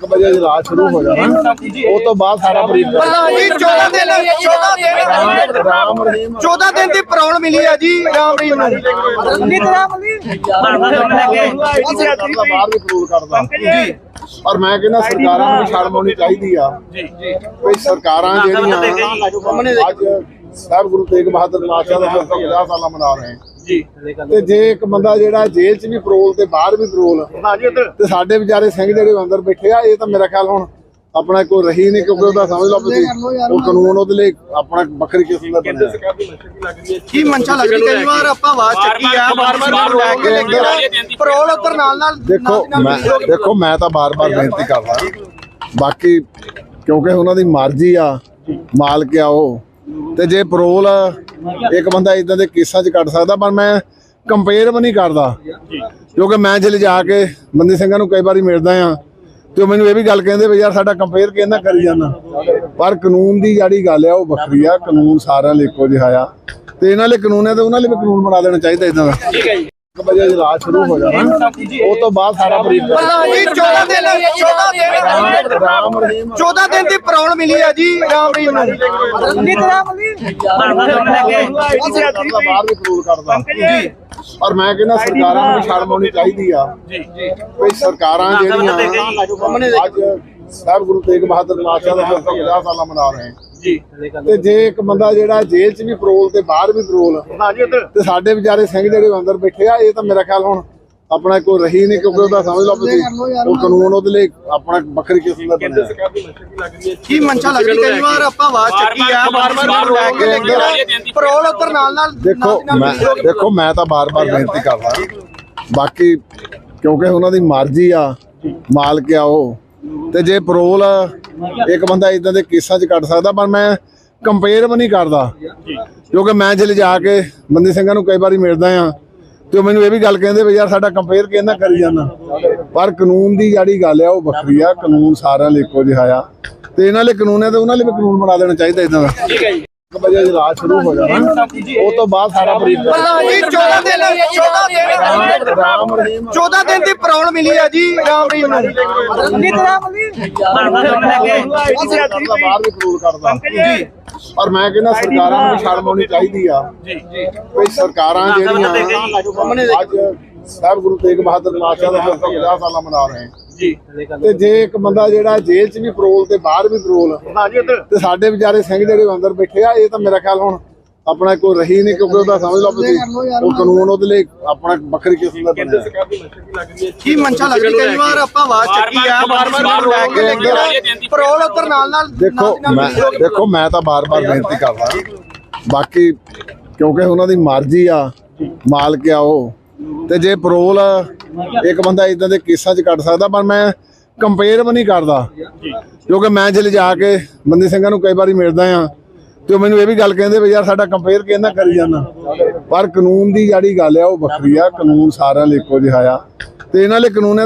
ਇੱਕ ਵਜੇ ਰਾਤ ਸ਼ੁਰੂ ਹੋ ਜਾਣਾ ਉਹ ਤੋਂ ਬਾਅਦ ਸਾਰਾ ਬਰੀਕ ਜੀ 14 ਦਿਨ 14 ਦਿਨ ਰਾਮ ਰਹੀਮ 14 ਦਿਨ ਦੀ ਪ੍ਰੌਣ ਮਿਲੀ ਆ ਜੀ ਰਾਮ ਰਹੀਮ ਨੂੰ ਕਿੰਨੀ ਤਰ੍ਹਾਂ ਮਿਲੀ ਕਰਦਾ ਬਾਹਰ ਵੀ ਪ੍ਰੂਵ ਕਰਦਾ ਜੀ ਔਰ ਮੈਂ ਕਹਿੰਦਾ ਸਰਕਾਰਾਂ ਨੂੰ ਸ਼ਰਮ ਆਉਣੀ ਚਾਹੀਦੀ ਆ ਜੀ ਜੀ ਕੋਈ ਸਰਕਾਰਾਂ ਜਿਹੜੀਆਂ ਅੱਜ ਸਾਹਿਬ ਗੁਰੂ ਤੇਗ ਬਹਾਦਰ ਪਾਤਸ਼ਾਹ ਦਾ 50 ਸਾਲਾ ਮਨਾ ਰਹੇ ਜੀ। ਤੇ ਜੇ ਇੱਕ ਬੰਦਾ ਜਿਹੜਾ ਜੇਲ੍ਹ 'ਚ ਵੀ ਪਰੋਲ ਤੇ ਬਾਹਰ ਵੀ ਪਰੋਲ ਹਾਂਜੀ ਉਧਰ। ਤੇ ਸਾਡੇ ਵਿਚਾਰੇ ਸਿੰਘ ਜਿਹੜੇ ਅੰਦਰ ਬੈਠੇ ਆ ਇਹ ਤਾਂ ਮੇਰਾ ਖਿਆਲ ਹੁਣ ਆਪਣਾ ਕੋਈ ਰਹੀ ਨਹੀਂ ਕਿਉਂਕਿ ਉਹਦਾ ਸਮਝ ਲਓ ਤੁਸੀਂ ਉਹ ਕਾਨੂੰਨ ਉਹਦੇ ਲਈ ਆਪਣਾ ਵੱਖਰੀ ਕਿਸਮ ਦਾ ਬਣਿਆ। ਕੀ ਮਨਸ਼ਾ ਲੱਗਦੀ? ਕਈ ਵਾਰ ਆਪਾਂ ਆਵਾਜ਼ ਚੱਕੀ ਆ ਬਾਰ-ਬਾਰ ਲੈ ਕੇ ਲੇਕਿਨ ਪ੍ਰੌਣ ਉੱਪਰ ਨਾਲ ਨਾਲ ਦੇਖੋ ਮੈਂ ਦੇਖੋ ਮੈਂ ਤਾਂ ਬਾਰ-ਬਾਰ ਬੇਨਤੀ ਕਰਦਾ। ਬਾਕੀ ਕਿਉਂਕਿ ਉਹਨਾਂ ਦੀ ਮਰਜ਼ੀ ਆ ਮਾਲਕ ਆ ਉਹ। ਤੇ ਜੇ ਪਰੋਲ ਇੱਕ ਬੰਦਾ ਇਦਾਂ ਦੇ ਕੇਸਾਂ 'ਚ ਕੱਢ ਸਕਦਾ, ਪਰ ਮੈਂ ਕੰਪੇਅਰ ਵੀ ਨਹੀਂ ਕਰਦਾ। ਕਿਉਂਕਿ ਮੈਂ ਜਿਲੇ ਜਾ ਕੇ ਬੰਦੀ ਸਿੰਘਾਂ ਨੂੰ ਕਈ ਵਾਰੀ ਮਿਲਦਾ ਆ ਤੇ ਉਹ ਮੈਨੂੰ ਇਹ ਵੀ ਗੱਲ ਕਹਿੰਦੇ ਵੀ ਯਾਰ ਸਾਡਾ ਕੰਪੇਅਰ ਕਿਹਨਾਂ ਕਰੀ ਜਾਂਦਾ ਪਰ ਕਾਨੂੰਨ ਦੀ ਜਿਹੜੀ ਗੱਲ ਆ, ਉਹ ਵੱਖਰੀ ਆ। ਕਾਨੂੰਨ ਸਾਰਿਆਂ ਲਈ ਇੱਕੋ ਜਿਹਾ ਆ। ਤੇ ਇਹਨਾਂ ਲਈ ਕਾਨੂੰਨ ਹੈ ਤੇ ਉਹਨਾਂ ਲਈ ਵੀ ਕਾਨੂੰਨ ਬਣਾ ਦੇਣਾ ਚਾਹੀਦਾ ਇਦਾਂ ਦਾ। ਠੀਕ ਹੈ ਜੀ। ਵਜੇ ਰਾਤ ਸ਼ੁਰੂ ਹੋ ਜਾਣਾ। ਉਹ ਤੋਂ ਬਾਅਦ ਸਾਰਾ ਬਰੀਕ ਜੀ 14 ਦਿਨ 14 ਦਿਨ ਰਾਮ ਰਹੀਮ 14 ਦਿਨ ਦੀ ਪ੍ਰੌਣ ਮਿਲੀ ਆ ਜੀ ਰਾਮ ਰਹੀਮ ਨੂੰ। ਕਿੰਨੀ ਤਰ੍ਹਾਂ ਮਿਲੀ? ਕਰਦਾ ਬਾਹਰ ਵੀ ਪ੍ਰੂਵ ਕਰਦਾ। ਜੀ। ਔਰ ਮੈਂ ਕਹਿੰਦਾ ਸਰਕਾਰਾਂ ਨੂੰ ਸ਼ਰਮ ਆਉਣੀ ਚਾਹੀਦੀ ਆ। ਜੀ ਜੀ। ਕੋਈ ਸਰਕਾਰਾਂ ਜਿਹੜੀਆਂ ਅੱਜ ਸਾਹਿਬ ਗੁਰੂ ਤੇਗ ਬਹਾਦਰ ਪਾਤਸ਼ਾਹ ਦਾ 50 ਸਾਲਾ ਮਨਾ ਰਹੇ। ਜੀ ਤੇ ਜੇ ਇੱਕ ਬੰਦਾ ਜਿਹੜਾ ਜੇਲ੍ਹ 'ਚ ਵੀ ਪਰੋਲ ਤੇ ਬਾਹਰ ਵੀ ਪਰੋਲ ਤੇ ਸਾਡੇ ਵਿਚਾਰੇ ਸਿੰਘ ਜਿਹੜੇ ਅੰਦਰ ਬੈਠੇ ਆ ਇਹ ਤਾਂ ਮੇਰਾ ਖਿਆਲ ਹੁਣ ਆਪਣਾ ਕੋਈ ਰਹੀ ਨਹੀਂ ਕਿਉਂਕਿ ਉਹਦਾ ਸਮਝ ਲਓ ਤੁਸੀਂ ਉਹ ਕਾਨੂੰਨ ਉਹਦੇ ਲਈ ਆਪਣਾ ਵੱਖਰੀ ਕਿਸਮ ਦਾ ਬਣਿਆ ਕੀ ਮਨਸ਼ਾ ਲੱਗਦੀ ਕਈ ਵਾਰ ਆਪਾਂ ਆਵਾਜ਼ ਚੱਕੀ ਆ ਬਾਰ-ਬਾਰ ਲੈ ਕੇ ਲੇਕਿਨ ਪ੍ਰੌਣ ਉੱਪਰ ਨਾਲ ਨਾਲ ਦੇਖੋ ਮੈਂ ਦੇਖੋ ਮੈਂ ਤਾਂ ਬਾਰ-ਬਾਰ ਬੇਨਤੀ ਕਰਦਾ ਬਾਕੀ ਕਿਉਂਕਿ ਉਹਨਾਂ ਦੀ ਮਰਜ਼ੀ ਆ ਮਾਲਕ ਆ ਉਹ ਤੇ ਜੇ ਪਰੋਲ ਇੱਕ ਬੰਦਾ ਇਦਾਂ ਦੇ ਕੇਸਾਂ 'ਚ ਕੱਢ ਸਕਦਾ, ਪਰ ਮੈਂ ਕੰਪੇਅਰ ਵੀ ਨਹੀਂ ਕਰਦਾ। ਕਿਉਂਕਿ ਮੈਂ ਜਿਲੇ ਜਾ ਕੇ ਬੰਦੀ ਸਿੰਘਾਂ ਨੂੰ ਕਈ ਵਾਰੀ ਮਿਲਦਾ ਆ ਤੇ ਉਹ ਮੈਨੂੰ ਇਹ ਵੀ ਗੱਲ ਕਹਿੰਦੇ ਵੀ ਯਾਰ ਸਾਡਾ ਕੰਪੇਅਰ ਕਿਹਨਾਂ ਕਰੀ ਜਾਂਦਾ। ਪਰ ਕਾਨੂੰਨ ਦੀ ਜਿਹੜੀ ਗੱਲ ਆ, ਉਹ ਵੱਖਰੀ ਆ। ਕਾਨੂੰਨ ਸਾਰਿਆਂ ਲਈ ਇੱਕੋ ਜਿਹਾ ਆ। ਤੇ ਇਹਨਾਂ ਲਈ ਕਾਨੂੰਨ ਹੈ ਤੇ ਉਹਨਾਂ ਲਈ ਵੀ ਕਾਨੂੰਨ ਬਣਾ ਦੇਣਾ ਚਾਹੀਦਾ ਇਦਾਂ ਦਾ। ਇੱਕ ਵਜੇ ਰਾਤ ਸ਼ੁਰੂ ਹੋ ਜਾਣਾ। ਉਹ ਤੋਂ ਬਾਅਦ ਸਾਰਾ ਬਰੀਕ ਜੀ 14 ਦਿਨ 14 ਦਿਨ। ਰਾਮ ਰਹੀਮ। 14 ਦਿਨ ਦੀ ਪ੍ਰੌਣ ਮਿਲੀ ਆ ਜੀ ਰਾਮ ਰਹੀਮ ਨੂੰ। ਕਿੰਨੀ ਤਰ੍ਹਾਂ ਮਿਲੀ ਕਰਦਾ ਬਾਹਰ ਵੀ ਪ੍ਰੂਵ ਕਰਦਾ ਜੀ। ਔਰ ਮੈਂ ਕਹਿੰਦਾ ਸਰਕਾਰਾਂ ਨੂੰ ਸ਼ਰਮ ਆਉਣੀ ਚਾਹੀਦੀ ਆ। ਜੀ ਜੀ। ਕੋਈ ਸਰਕਾਰਾਂ ਜਿਹੜੀਆਂ ਅੱਜ ਸਾਹਿਬ ਗੁਰੂ ਤੇਗ ਬਹਾਦਰ ਪਾਤਸ਼ਾਹ ਦਾ 50 ਸਾਲਾ ਮਨਾ ਰਹੇ। ਜੀ। ਤੇ ਜੇ ਇੱਕ ਬੰਦਾ ਜਿਹੜਾ ਜੇਲ੍ਹ 'ਚ ਵੀ ਪਰੋਲ ਤੇ ਬਾਹਰ ਵੀ ਪਰੋਲ ਹਾਂਜੀ ਤੇ ਸਾਡੇ ਵਿਚਾਰੇ ਸਿੰਘ ਜਿਹੜੇ ਅੰਦਰ ਬੈਠੇ ਆ ਇਹ ਤਾਂ ਮੇਰਾ ਖਿਆਲ ਹੁਣ ਆਪਣਾ ਕੋਈ ਰਹੀ ਨਹੀਂ ਕਿਉਂਕਿ ਉਹਦਾ ਸਮਝ ਲਓ ਤੁਸੀਂ ਉਹ ਕਾਨੂੰਨ ਉਹਦੇ ਲਈ ਆਪਣਾ ਵੱਖਰੀ ਕਿਸਮ ਦਾ ਬਣਿਆ। ਕੀ ਮਨਸ਼ਾ ਲੱਗਦੀ? ਕਈ ਵਾਰ ਆਪਾਂ ਆਵਾਜ਼ ਚੱਕੀ ਆ ਬਾਰ-ਬਾਰ ਲੈ ਕੇ ਲੇਕਿਨ ਪ੍ਰੌਣ ਉੱਪਰ ਨਾਲ ਨਾਲ ਦੇਖੋ ਮੈਂ ਦੇਖੋ ਮੈਂ ਤਾਂ ਬਾਰ-ਬਾਰ ਬੇਨਤੀ ਕਰਦਾ। ਬਾਕੀ ਕਿਉਂਕਿ ਉਹਨਾਂ ਦੀ ਮਰਜ਼ੀ ਆ ਮਾਲਕ ਆ ਉਹ। ਤੇ ਜੇ ਪਰੋਲ ਇੱਕ ਬੰਦਾ ਇਦਾਂ ਦੇ ਕੇਸਾਂ 'ਚ ਕੱਢ ਸਕਦਾ, ਪਰ ਮੈਂ ਕੰਪੇਅਰ ਵੀ ਨਹੀਂ ਕਰਦਾ। ਕਿਉਂਕਿ ਮੈਂ ਜਿਲੇ ਜਾ ਕੇ ਬੰਦੀ ਸਿੰਘਾਂ ਨੂੰ ਕਈ ਵਾਰੀ ਮਿਲਦਾ ਆ, ਤੇ ਉਹ ਮੈਨੂੰ ਇਹ ਵੀ ਗੱਲ ਕਹਿੰਦੇ ਵੀ ਯਾਰ ਸਾਡਾ ਕੰਪੇਅਰ ਕਿਹਨਾਂ ਕਰੀ ਜਾਂਦਾ ਪਰ ਕਾਨੂੰਨ ਦੀ ਜਿਹੜੀ ਗੱਲ ਆ, ਉਹ ਵੱਖਰੀ ਆ। ਕਾਨੂੰਨ ਸਾਰਿਆਂ ਲਈ ਇੱਕੋ ਜਿਹਾ ਆ। ਤੇ ਇਹਨਾਂ ਲਈ ਕਾਨੂੰਨ